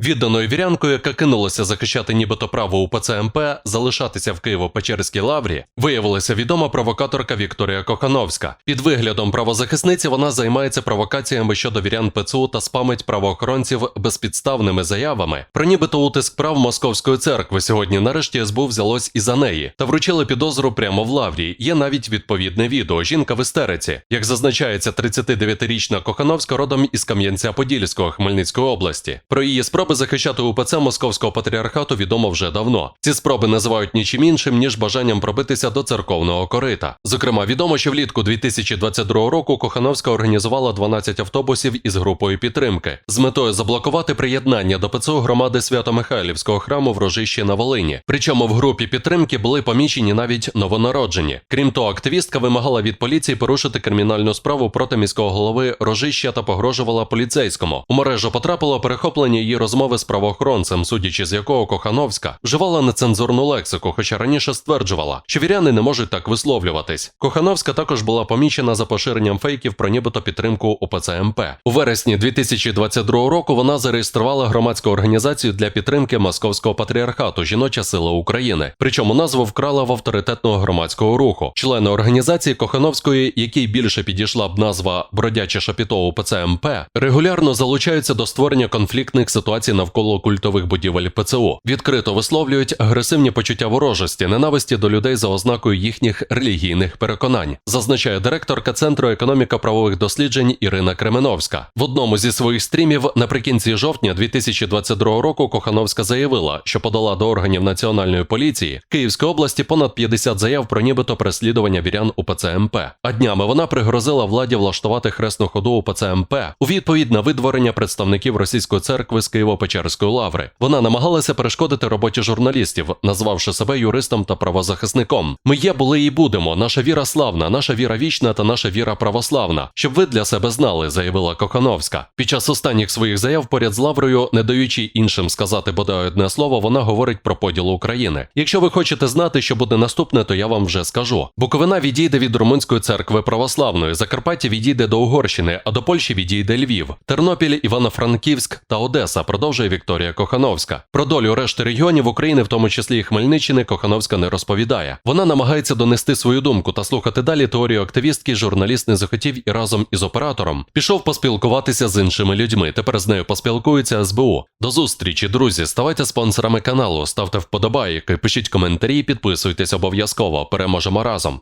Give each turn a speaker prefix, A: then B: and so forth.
A: Відданою вірянкою, яка кинулася захищати нібито право УПЦ МП, залишатися в Києво-Печерській лаврі, виявилася відома провокаторка Вікторія Кохановська. Під виглядом правозахисниці вона займається провокаціями щодо вірян ПЦУ та спамить правоохоронців безпідставними заявами про нібито утиск прав Московської церкви. Сьогодні нарешті СБУ взялось і за неї та вручили підозру прямо в лаврі. Є навіть відповідне відео. Жінка в істериці. Як зазначається, 39-річна Кохановська родом із Кам'янця-Подільського Хмельницької області. Про її спроби захищати УПЦ Московського патріархату відомо вже давно. Ці спроби називають нічим іншим ніж бажанням пробитися до церковного корита. Зокрема, відомо, що влітку 2022 року Кохановська організувала 12 автобусів із групою підтримки з метою заблокувати приєднання до ПЦУ громади Свято-Михайлівського храму в Рожищі на Волині. Причому в групі підтримки були помічені навіть новонароджені. Крім того, активістка вимагала від поліції порушити кримінальну справу проти міського голови Рожища та погрожувала поліцейському. У мережу потрапило перехоплення її розмови з правоохоронцем, судячи з якого Кохановська вживала нецензурну лексику, хоча раніше стверджувала, що віряни не можуть так висловлюватись. Кохановська також була помічена за поширенням фейків про нібито підтримку УПЦ МП. У вересні 2022 року вона зареєструвала громадську організацію для підтримки Московського патріархату Жіноча сила України. Причому назву вкрала в авторитетного громадського руху. Члени організації Кохановської, якій більше підійшла б назва Бродяче шапіто УПЦ МП, регулярно залучаються до створення конфліктних ситуацій навколо культових будівель ПЦУ. Відкрито висловлюють агресивні почуття ворожості, ненависті до людей за ознакою їхніх релігійних переконань, зазначає директорка Центру економіка правових досліджень Ірина Кременовська. В одному зі своїх стрімів наприкінці жовтня 2022 року Кохановська заявила, що подала до органів національної поліції Київської області понад 50 заяв про нібито переслідування вірян УПЦ МП. А днями вона пригрозила владі влаштувати хресну ходу УПЦ МП у відповідь на видворення представників російської церкви з Києво-Печерської лаври. Вона намагалася перешкодити роботі журналістів, назвавши себе юристом та правозахисником. Ми є, були і будемо. Наша віра славна, наша віра вічна та наша віра православна. Щоб ви для себе знали, заявила Кохановська. Під час останніх своїх заяв поряд з лаврою, не даючи іншим сказати бодай одне слово, вона говорить про поділ України. Якщо ви хочете знати, що буде наступне, то я вам вже скажу. Буковина відійде від Румунської церкви православної, Закарпаття відійде до Угорщини, а до Польщі відійде Львів, Тернопіль, Івано-Франківськ та Одеса. Продовжує Вікторія Кохановська. Про долю решти регіонів України, в тому числі і Хмельниччини, Кохановська не розповідає. Вона намагається донести свою думку та слухати далі теорію активістки. Журналіст не захотів і разом із оператором пішов поспілкуватися з іншими людьми. Тепер з нею поспілкується СБУ. До зустрічі, друзі. Ставайте спонсорами каналу, ставте вподобайки, пишіть коментарі, підписуйтесь обов'язково. Переможемо разом.